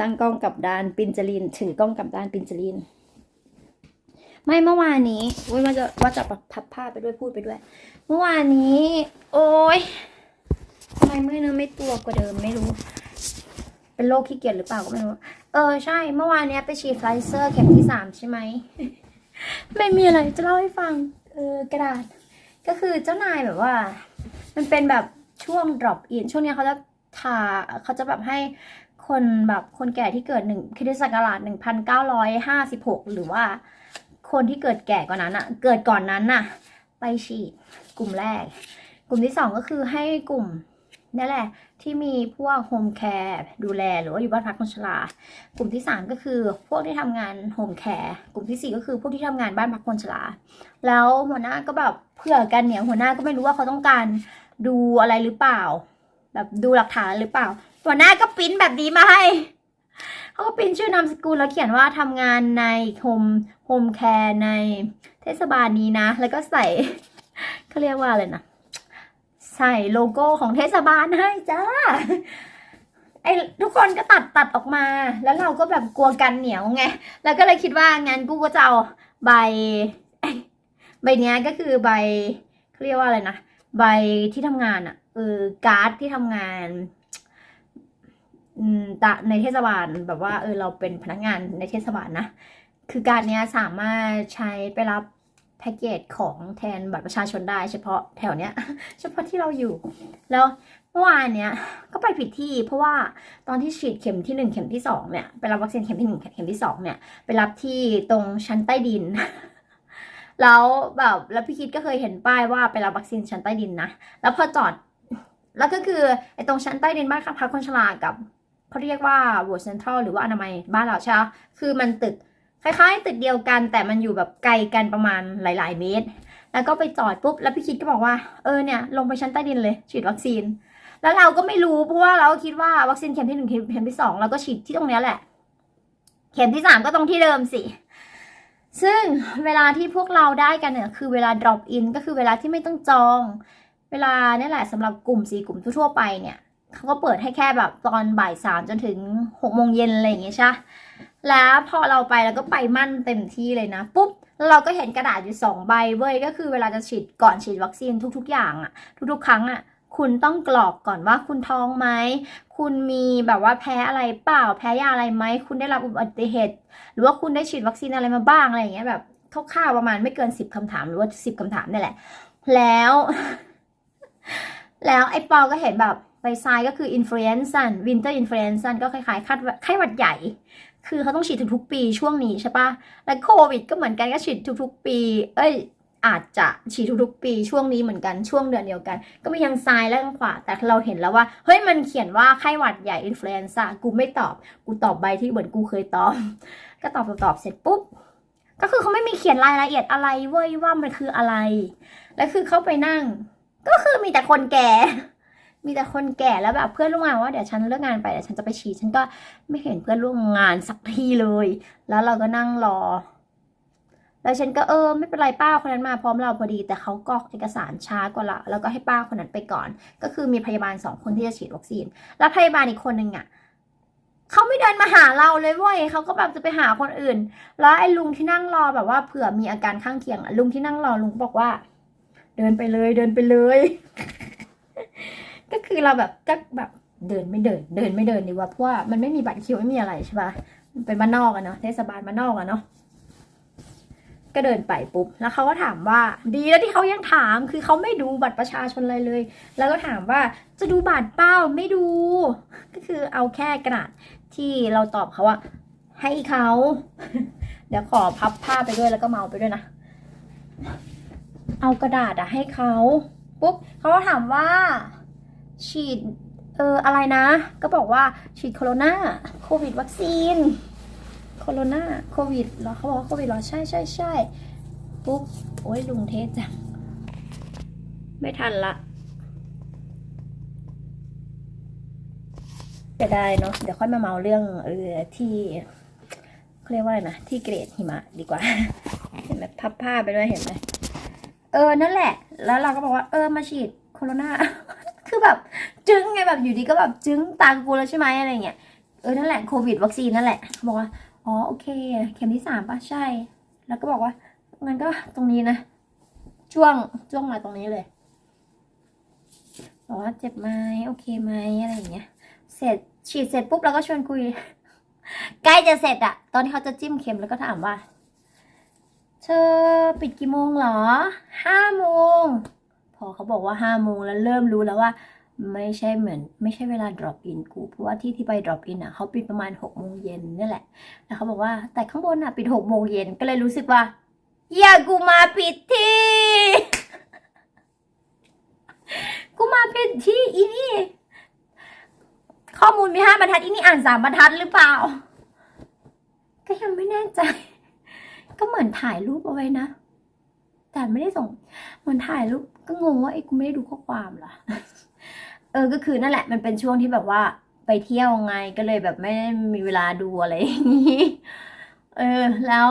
ตั้งกล้องกับด้านปินจลิน ถือกล้องกับด้านปินจลิน ไม่เมื่อวานนี้อุ๊ยว่าจะว่าจะพับผ้าไปด้วยพูดไปด้วย เมื่อวานนี้ โอ้ยทำไมไม่เนื้อไม่ตัวกว่าเดิมไม่รู้ เป็นโรคขี้เกียจหรือเปล่าก็ไม่รู้ เออใช่ เมื่อวานเนี้ยไปฉีดไฟเซอร์เข็มที่สามใช่ไหม ไม่มีอะไรจะเล่าให้ฟัง เออกระดาษ ก็คือเจ้านายแบบว่า มันเป็นแบบช่วง drop in ช่วงนี้เขาจะทาเขาจะแบบให้ คนแบบคนแก่ที่เกิดหนึ่งคริสตศักราชหนึ่งพันเก้าร้อยห้าสิบหกหรือว่าคนที่เกิดแก่กว่านั้นอะเกิดก่อนนั้นน่ะ ไปฉีดกลุ่มแรก กลุ่มที่สองก็คือให้กลุ่มนี่นแหละ ที่มีพวกโฮมแคร์ดูแลหรือว่าอยู่บ้านพักคนชรากลุ่มที่สามก็คือพวกที่ทำงานโฮมแคร์กลุ่มที่สี่ก็คือพวกที่ทำงานบ้านพักคนชรา แล้วหัวหน้าก็แบบเผื่อกันเนี่ยหัวหน้าก็ไม่รู้ว่าเขาต้องการดูอะไรหรือเปล่า แบบดูหลักฐานหรือเปล่า หัวหน้าก็ปิ้นแบบนี้มาให้เขาก็ปิ้นชื่อนามสกุลแล้วเขียนว่าทำงานในโฮมโฮมแคร์ในเทศบาลนี้นะ แล้วก็ใส่เขาเรียกว่าอะไรนะ ใส่โลโก้ของเทศบาลให้จ้าไอ้ทุกคนก็ตัดตัดออกมา แล้วเราก็แบบกลัวกันเหนียวไง แล้วก็เลยคิดว่างั้นกูก็จะเอาใบใบเนี้ยก็คือใบเขาเรียกว่าอะไรนะ ใบที่ทำงานอะเออการ์ดที่ทำงาน ตะในเทศบาลแบบว่าเออเราเป็นพนักงานในเทศบาลนะ คือการเนี้ยสามารถใช้ไปรับแพ็กเกจของแทนบัตรประชาชนได้เฉพาะแถวเนี้ย เฉพาะที่เราอยู่ แล้วเมื่อวานเนี้ยก็ไปผิดที่ เพราะว่าตอนที่ฉีดเข็มที่หนึ่งเข็มที่สองเนี่ยไปรับวัคซีนเข็มที่หนึ่งเข็มที่สองเนี่ยไปรับที่ตรงชั้นใต้ดิน แล้วแบบแล้วพี่คิดก็เคยเห็นป้ายว่าไปรับวัคซีนชั้นใต้ดินนะ แล้วพอจอดแล้วก็คือไอ้ตรงชั้นใต้ดินบ้านพักคนชรากับ เขาเรียกว่า World Central หรือว่าอนามัยบ้านเราใช่ไหมคือมันตึกคล้ายๆ ตึกเดียวกัน แต่มันอยู่แบบไกลกันประมาณหลาย ๆ เมตร แล้วก็ไปจอดปุ๊บ แล้วพี่คิดก็บอกว่า เออเนี่ยลงไปชั้นใต้ดินเลย ฉีดวัคซีน แล้วเราก็ไม่รู้เพราะว่าเราคิดว่าวัคซีนเข็มที่หนึ่งเข็มที่สองเราก็ฉีดที่ตรงนี้แหละ เข็มที่สามก็ตรงที่เดิมสิซึ่งเวลาที่พวกเราได้กันเนี่ยคือเวลา drop in ก็คือเวลาที่ไม่ต้องจอง เวลาเนี่ยแหละสำหรับกลุ่มสี่กลุ่มทั่วไปเนี่ย เขาก็เปิดให้แค่แบบตอนบ่ายสามจนถึงหกโมงเย็นอะไรอย่างเงี้ยใช่ปะแล้วพอเราไปเราก็ไปมั่นเต็มที่เลยนะปุ๊บแล้วเราก็เห็นกระดาษอยู่สองใบเว้ยก็คือเวลาจะฉีดก่อนฉีดวัคซีนทุก ๆ อย่างอะทุกๆ ครั้งอะคุณต้องกรอกก่อนว่าคุณท้องไหม คุณมีแบบว่าแพ้อะไรเปล่า แพ้ยาอะไรไหม คุณได้รับอุบัติเหตุ หรือว่าคุณได้ฉีดวัคซีนอะไรมาบ้างอะไรอย่างเงี้ยแบบคร่าวๆประมาณไม่เกินสิบคำถามหรือว่าสิบคำถามนี่แหละ แล้ว แล้วไอ้ปอก็เห็นแบบ ใบทรายก็คืออินฟลูเอนซันวินเตอร์อินฟลูเอนซันก็คล้ายๆไข้หวัดไข้หวัดใหญ่ คือเขาต้องฉีดทุกๆปีช่วงนี้ใช่ปะแล้วโควิดก็เหมือนกันก็ฉีดทุกๆปี เอ้ยอาจจะฉีดทุกๆปีช่วงนี้เหมือนกันช่วงเดือนเดียวกัน ก็มีทางซ้ายและทางขวา แต่เราเห็นแล้วว่า เฮ้ยมันเขียนว่าไข้หวัดใหญ่อินฟลูเอนซ่ากูไม่ตอบ กูตอบใบที่เหมือนกูเคยตอบ ก็ตอบตอบตอบเสร็จปุ๊บ ก็คือเขาไม่มีเขียนรายละเอียดอะไรเว้ยว่ามันคืออะไร แล้วคือเข้าไปนั่ง ก็คือมีแต่คนแก่ มีแต่คนแก่แล้วแบบเพื่อนร่วมงานว่าเดี๋ยวฉันเลิกงานไปเดี๋ยวฉันจะไปฉีดฉันก็ไม่เห็นเพื่อนร่วมงานสักทีเลย แล้วเราก็นั่งรอ แล้วฉันก็เออไม่เป็นไรป้าคนนั้นมาพร้อมเราพอดี แต่เขากรอกเอกสารช้ากว่าเราแล้วก็ให้ป้าคนนั้นไปก่อน ก็คือมีพยาบาลสองคนที่จะฉีดวัคซีน แล้วพยาบาลอีกคนหนึ่งอะเขาไม่เดินมาหาเราเลยเว้ยเขาก็แบบจะไปหาคนอื่น แล้วไอ้ลุงที่นั่งรอแบบว่าเผื่อมีอาการข้างเคียงอะลุงที่นั่งรอลุงบอกว่า เดินไปเลยเดินไปเลย ก็คือเราแบบก็แบบเดินไม่เดิน เดินไม่เดินดีกว่าเพราะว่ามันไม่มีบัตรคิวไม่มีอะไรใช่ปะเป็นบ้านนอกอะเนาะเทศบาลบ้านนอกอะเนาะก็เดินไปปุ๊บแล้วเขาก็ถามว่าดีแล้วที่เขายังถามคือเขาไม่ดูบัตรประชาชนอะไรเลย แล้วก็ถามว่าจะดูบัตรเป้าไม่ดู ก็คือเอาแค่กระดาษที่เราตอบเขาว่าให้เขาเดี๋ยวขอพับผ้าไปด้วยแล้วก็เมาไปด้วยนะ เอากระดาษอะให้เขาปุ๊บเขาก็ถามว่า ฉีดเอออะไรนะ ก็บอกว่าฉีดโคโรนาโควิดวัคซีนโคโรนาโควิดเหรอเขาบอกว่าโควิดเหรอใช่ใช่ใช่ปุ๊บโอ้ยลุงเทศจังไม่ทันละจะได้เนาะเดี๋ยวค่อยมาเมาเรื่องเออที่เขาเรียกว่าอะไรนะที่เกรดหิมะดีกว่า เห็นไหมพับผ้าไปด้วยเห็นไหมเออนั่นแหละ แล้วเราก็บอกว่าเออมาฉีดโคโรนา คือแบบจึ้งไงแบบอยู่ดีก็แบบจึ้งตากูแล้วใช่ไหมอะไรเงี้ยเออนั่นแหละโควิดวัคซีนนั่นแหละบอกว่าอ๋อโอเค เข็มที่สามป่ะใช่ แล้วก็บอกว่างั้นก็ตรงนี้นะ ช่วงช่วงมาตรงนี้เลยบอกว่าเจ็บไหมโอเคไหมอะไรอย่างเงี้ย เสร็จฉีดเสร็จปุ๊บเราก็ชวนคุย ใกล้จะเสร็จอะตอนที่เขาจะจิ้มเข็มแล้วก็ถามว่า เธอปิดกี่โมงหรอห้าโมง พอเขาบอกว่าห้าโมงแล้วเริ่มรู้แล้วว่า ไม่ใช่เหมือน ไม่ใช่เวลา drop in กู เพราะว่าที่ที่ไป drop in อะเขาปิดประมาณหกโมงเย็นนี่แหละแล้วเขาบอกว่าแต่ข้างบนอะปิดหกโมงเย็นก็เลยรู้สึกว่าอย่ากูมาผิดที่ กูมาผิดที่อีนี่ข้อมูลมีห้าบรรทัดอีนี่อ่านสามบรรทัดหรือเปล่า ก็ยังไม่แน่ใจ ก็เหมือนถ่ายรูปเอาไว้นะ แต่ไม่ได้ส่งเหมือนถ่ายรูปก็งงว่าไอ้กูไม่ได้ดูข้อความเหรอเออก็คือนั่นแหละมันเป็นช่วงที่แบบว่าไปเที่ยวไงก็เลยแบบไม่ได้มีเวลาดูอะไรอย่างนี้เออ แล้ว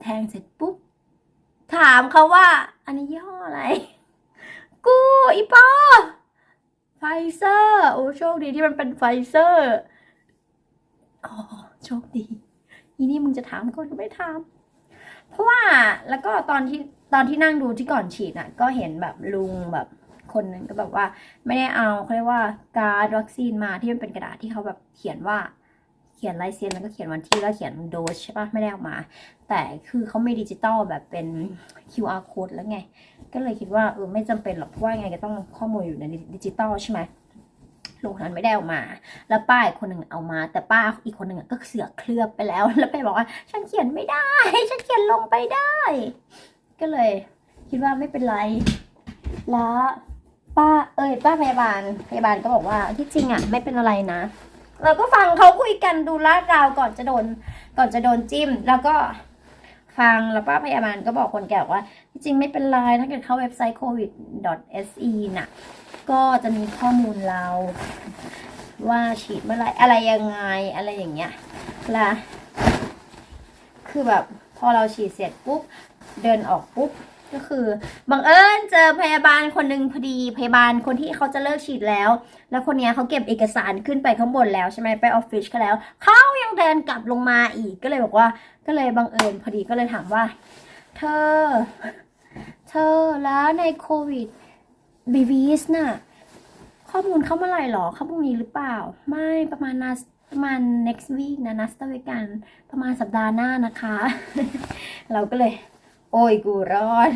แทงเสร็จปุ๊บถามเขาว่า อันนี้ยี่ห้ออะไร กูอีปอไฟเซอร์โอ้โชคดีที่มันเป็นไฟเซอร์อ๋อโชคดีอีนี่มึงจะถามก็ไม่ถาม เพราะว่าแล้วก็ตอนที่ตอนที่นั่งดูที่ก่อนฉีดน่ะ ก็เห็นแบบลุงแบบคนนึ่งก็แบบว่าไม่ได้เอาเขาเรียกว่าการ์ดวัคซีนมาที่มันเป็นกระดาษที่เขาแบบเขียนว่าเขียนลายเซ็นแล้วก็เขียนวันที่แล้วเขียนโดสใช่ปะไม่ได้เออกมา แต่คือเขาไม่ดิจิตอลแบบเป็น QR code แล้วไง ก็เลยคิดว่าเออไม่จำเป็นหรอกเพราะว่าไงก็ต้องข้อมูลอยู่ในดิจิตอลใช่ไหม ลุงนั้นไม่ได้เออกมา แล้วป้าอีกคนหนึ่งเอามา แต่ป้าอีกคนหนึ่งก็เสือกเคลือบไปแล้ว แล้วไปบอกว่า ฉันเขียนไม่ได้ ฉันเขียนลงไปได้ ก็เลย คิดว่าไม่เป็นไร แล้วป้าเอ้ยป้าพยาบาลพยาบาลก็บอกว่าที่จริงอะไม่เป็นอะไรนะ เราก็ฟังเขาคุยกันดูลาดราวก่อนจะโดนก่อนจะโดนจิ้ม แล้วก็ฟังแล้วป้าพยาบาลก็บอกคนแก่ว่าที่จริงไม่เป็นไรถ้าเกิดเข้าเว็บไซต์ covid.se น่ะ ก็จะมีข้อมูลเรา ว่าฉีดเมื่อไรอะไรยังไงอะไรอย่างเงี้ยละคือแบบพอเราฉีดเสร็จปุ๊บเดินออกปุ๊บก็คือบังเอิญเจอพยาบาลคนหนึ่งพอดีพยาบาลคนที่เขาจะเลิกฉีดแล้ว แล้วคนเนี้ยเขาเก็บเอกสารขึ้นไปข้างบนแล้วใช่ไหมไปออฟฟิศเขาแล้วเขายังเดินกลับลงมาอีกก็เลยบอกว่า ก็เลยบังเอิญพอดีก็เลยถามว่า เธอ เธอแล้วในโควิด บีบีสน่ะข้อมูลเข้าเมื่อไหร่หรอเข้าพรุ่งนี้หรือเปล่า ไม่ประมาณนัสประมาณ next week นะนัสตไว้กันประมาณสัปดาห์หน้านะคะ เราก็เลย โอ้ยกูรอด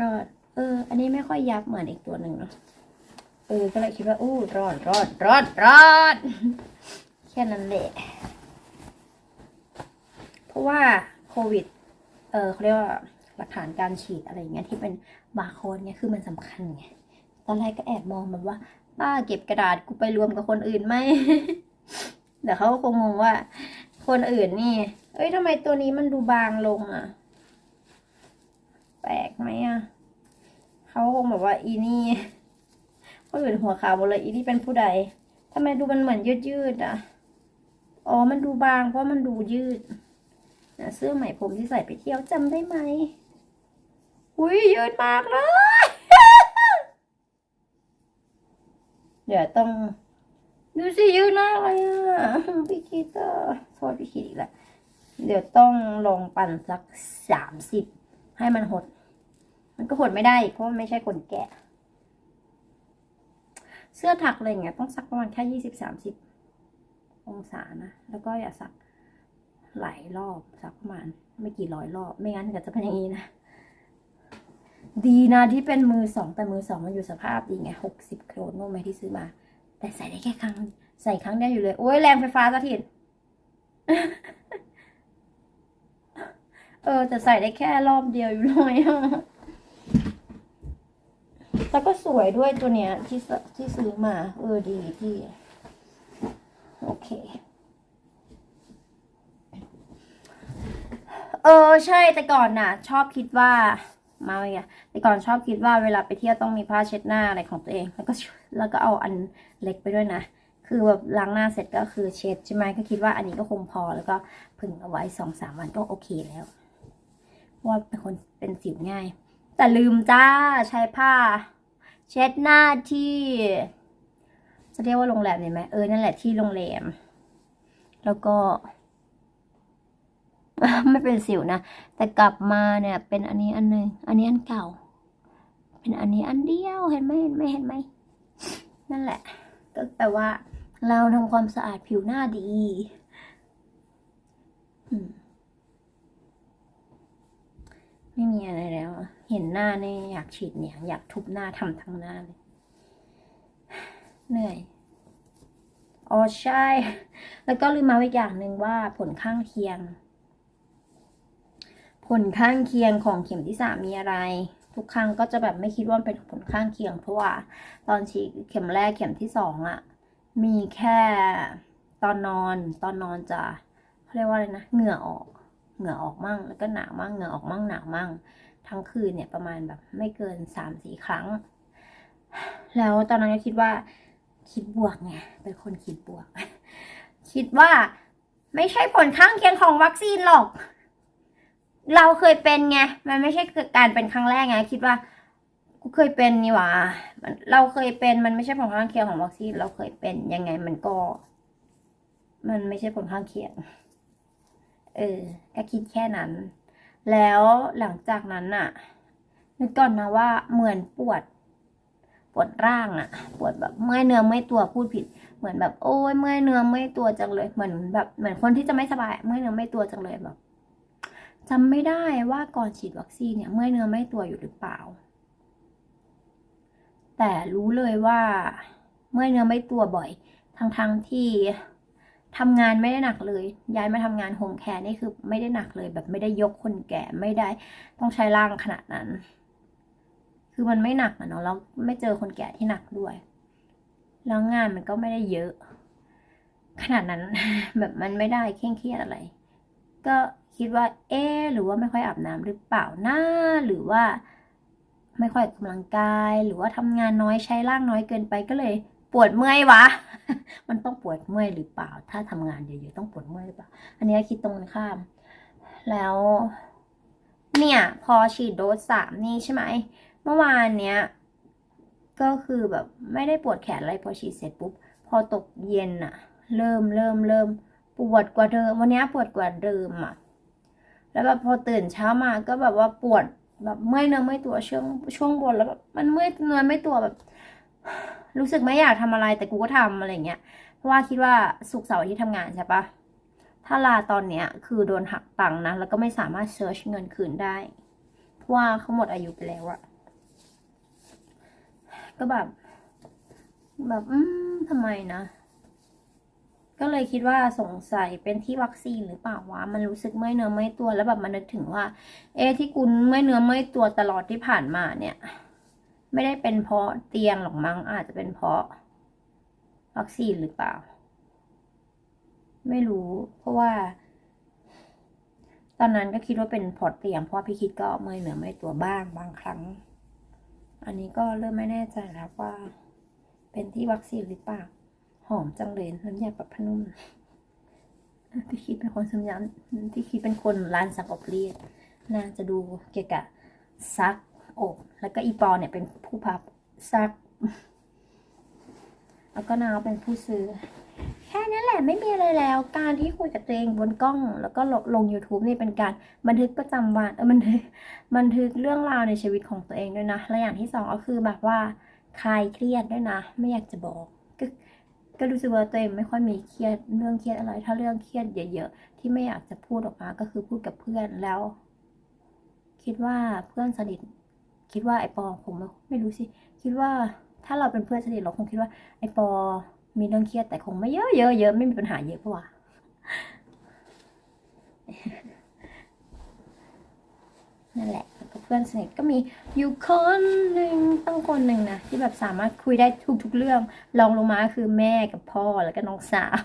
รอด เออ อันนี้ไม่ค่อยยับเหมือนอีกตัวหนึ่งเนาะเออ ก็เลยคิดว่า อู้รอดรอดรอดรอด แค่นั้นแหละ เพราะว่าโควิด เออเขาเรียกว่า หลักฐานการฉีดอะไรอย่างเงี้ยที่เป็นบาร์โค้ดเนี่ยคือมันสำคัญไงตอนแรกก็แอบมองมันว่าป้าเก็บกระดาษกูไปรวมกับคนอื่นไหมเดี๋ยวเขาก็คงงงว่า คนอื่นนี่ เอ้ยทำไมตัวนี้มันดูบางลงอะ แปลกไหมอะเขาคงแบบว่าอีนี่คนอื่นหัวขาวหมดเลยอีนี่เป็นผู้ใดทำไมดูมันเหมือนยืดยืดอะ อ๋อ มันดูบางเพราะมันดูยืดนะเสื้อไหมผมที่ใส่ไปเที่ยวจำได้ไหม อุ้ยยืดมากเลย เดี๋ยวต้อง ดูสิยืดมากเลยอะพี่คิดก็โทษพี่คิดอีกแล้วเดี๋ยวต้องลองปั่นสักสามสิบให้มันหด มันก็หดไม่ได้เพราะมันไม่ใช่คนแก่เสื้อถักอะไรเงี้ยต้องสักประมาณแค่ยี่สิบสามสิบองศานะ แล้วก็อย่าสักหลายรอบสักประมาณไม่กี่ร้อยรอบ ไม่งั้นก็จะเป็นอย่างนี้นะ ดีนะที่เป็นมือสองแต่มือสองมันอยู่สภาพดีไงหกสิบโครนโน้ไหมที่ซื้อมา แต่ใส่ได้แค่ครั้ง ใส่ครั้งเดียวอยู่เลย โอ้ยแรงไฟฟ้าสถิตเออแต่ใส่ได้แค่รอบเดียวอยู่เลยแล้วก็สวยด้วยตัวเนี้ยที่ที่ซื้อมา เออดีที่โอเคเออใช่แต่ก่อนน่ะ ชอบคิดว่า มาเลยอะแต่ก่อนชอบคิดว่าเวลาไปเที่ยวต้องมีผ้าเช็ดหน้าอะไรของตัวเอง แล้วก็แล้วก็เอาอันเล็กไปด้วยนะ คือแบบล้างหน้าเสร็จก็คือเช็ดใช่ไหมก็คิดว่าอันนี้ก็คงพอแล้วก็ผึ่งเอาไว้สองสามวันก็โอเคแล้วว่าเป็นคนเป็นสิวง่าย แต่ลืมจ้าใช้ผ้า เช็ดหน้าที่จะเรียกว่าโรงแรมเลยไหมเออนั่นแหละที่โรงแรม แล้วก็ ไม่เป็นสิวนะ แต่กลับมาเนี่ยเป็นอันนี้อันหนึ่งอันนี้อันเก่า เป็นอันนี้อันเดียวเห็นไหมเห็นไหมเห็นไหมนั่นแหละ ก็แปลว่า เราทำความสะอาดผิวหน้าดีไม่มีอะไรแล้ว เห็นหน้าเนี่ยอยากฉีดเนี่ย อยากทุบหน้าทำทั้งหน้าเลย เหนื่อย อ๋อใช่ แล้วก็ลืมมาอีกอย่างหนึ่งว่าผลข้างเคียง ผลข้างเคียงของเข็มที่สามมีอะไร ทุกครั้งก็จะแบบไม่คิดว่าเป็นผลข้างเคียง เพราะว่าตอนฉีดเข็มแรกเข็มที่สองอะมีแค่ตอนนอนตอนนอนจะเขาเรียกว่าอะไรนะเหงื่อออกเหงื่อออกมั่งแล้วก็หนาวมั่งเหงื่อออกมั่งหนาวมั่ง ทั้งคืนเนี่ยประมาณแบบไม่เกินสามสี่ครั้ง แล้วตอนนั้นก็คิดว่า คิดบวกไงเป็นคนคิดบวก คิดว่าไม่ใช่ผลข้างเคียงของวัคซีนหรอก เราเคยเป็นไง มันไม่ใช่การเป็นครั้งแรกไง คิดว่ากูเคยเป็นนี่หว่าเราเคยเป็นมันไม่ใช่ผลข้างเคียงของวัคซีนเราเคยเป็นยังไงมันก็ มันไม่ใช่ผลข้างเคียง เออก็คิดแค่นั้น แล้วหลังจากนั้นน่ะนึกก่อนนะว่าเหมือนปวด ปวดร่างอะปวดแบบเมื่อยเนื้อเมื่อยตัวพูดผิด เหมือนแบบโอ้ยเมื่อยเนื้อเมื่อยตัวจังเลยเหมือนแบบเหมือนคนที่จะไม่สบายเมื่อยเนื้อเมื่อยตัวจังเลยแบบ จำไม่ได้ว่าก่อนฉีดวัคซีนเนี่ยเมื่อยเนื้อเมื่อยตัวอยู่หรือเปล่า แต่รู้เลยว่าเมื่อยเนื้อเมื่อยตัวบ่อย ทั้งทงที่ทำงานไม่ได้หนักเลย ย้ายมาทำงานโฮมแคร์นี่คือไม่ได้หนักเลย แบบไม่ได้ยกคนแก่ไม่ได้ต้องใช้ร่างขนาดนั้น คือมันไม่หนักอะเนาะแล้วไม่เจอคนแก่ที่หนักด้วย แล้วงานมันก็ไม่ได้เยอะ ขนาดนั้นแบบมันไม่ได้เคร่งเครียดอะไร ก็ คิดว่า เอ๊หรือว่าไม่ค่อยอาบน้ำหรือเปล่านะหรือว่า ไม่ค่อยออกกำลังกาย หรือว่าทำงานน้อยใช้ร่างน้อยเกินไปก็เลยปวดเมื่อยวะ มันต้องปวดเมื่อยหรือเปล่า ถ้าทำงานเยอะๆต้องปวดเมื่อยหรือเปล่า อันนี้คิดตรงกันข้าม แล้ว เนี่ย พอฉีดโดสสามนี่ใช่ไหม เมื่อวานเนี้ย ก็คือแบบไม่ได้ปวดแขนอะไรพอฉีดเสร็จปุ๊บ พอตกเย็นอะเริ่มเริ่มเริ่มปวดกว่าเดิม วันนี้ปวดกว่าเดิมอะ แล้วแบบพอตื่นเช้ามาก็แบบว่าปวดแบบเมื่อยเนื้อเมื่อยตัวช่วงช่วงบนแล้วแบบมันเมื่อยเนื้อไม่อยตัวแบบ รู้สึกไม่อยากทำอะไรแต่กูก็ทำอะไรเงี้ยเพราะว่าคิดว่าสุกเสาร์ที่ทำงานใช่ปะถ้าลาตอนเนี้ยคือโดนหักตังค์นะ แล้วก็ไม่สามารถเซิร์ชเงินคืนได้ เพราะว่าเขาหมดอายุไปแล้วอะก็แบบ แบบ อืมทำไมนะ ก็เลยคิดว่าสงสัยเป็นที่วัคซีนหรือเปล่าวะมันรู้สึกเมื่อยเนื้อเมื่อยตัวแล้วแบบมันนึกถึงว่า เอที่กูเมื่อยเนื้อเมื่อยตัวตลอดที่ผ่านมาเนี่ย ไม่ได้เป็นเพราะเตียงหรอกมั้งอาจจะเป็นเพราะ วัคซีนหรือเปล่า ไม่รู้ เพราะว่า ตอนนั้นก็คิดว่าเป็นพราะเตียงเพราะพี่คิดก็เมื่อยเนื้อเมื่อยตัวบ้างบางครั้ง อันนี้ก็เริ่มไม่แน่ใจแล้วว่า เป็นที่วัคซีนหรือเปล่า หอมจังเลยน้ำยาปรับผ้านุ่มพี่คิดเป็นคนสำยันที่คิดเป็นคนร้านซักอบรีดน่าจะดูเกี่ยวกับซักอบแล้วก็อีปอเนี่ยเป็นผู้พับซัก แล้วก็นาวเป็นผู้ซื้อ แค่นั้นแหละไม่มีอะไรแล้ว การที่คุยกับตัวเองบนกล้อง แล้วก็ลงลง YouTube นี่เป็นการบันทึกประจำวันเออบันทึกบันทึกเรื่องราวในชีวิตของตัวเองด้วยนะและอย่างที่สองก็คือแบบว่าคลายเครียดด้วยนะ ไม่อยากจะบอก ก็รู้สึกว่าตัวเองไม่ค่อยมีเครียดเรื่องเครียดอะไร ถ้าเรื่องเครียดเยอะๆ ที่ไม่อยากจะพูดออกมาก็คือพูดกับเพื่อนแล้ว คิดว่าเพื่อนสนิท คิดว่าไอปอคงไม่ไม่รู้สิคิดว่าถ้าเราเป็นเพื่อนสนิทเราคงคิดว่าไอปอมีเรื่องเครียดแต่คงไม่เยอะเยอะเยอะไม่มีปัญหาเยอะเพราะว่านั่นแหละ แล้วก็เพื่อนสนิทก็มีอยู่คนหนึ่งต้องคนหนึ่งนะที่แบบสามารถคุยได้ทุกๆเรื่องรองลงมาคือแม่กับพ่อแล้วก็น้องสาว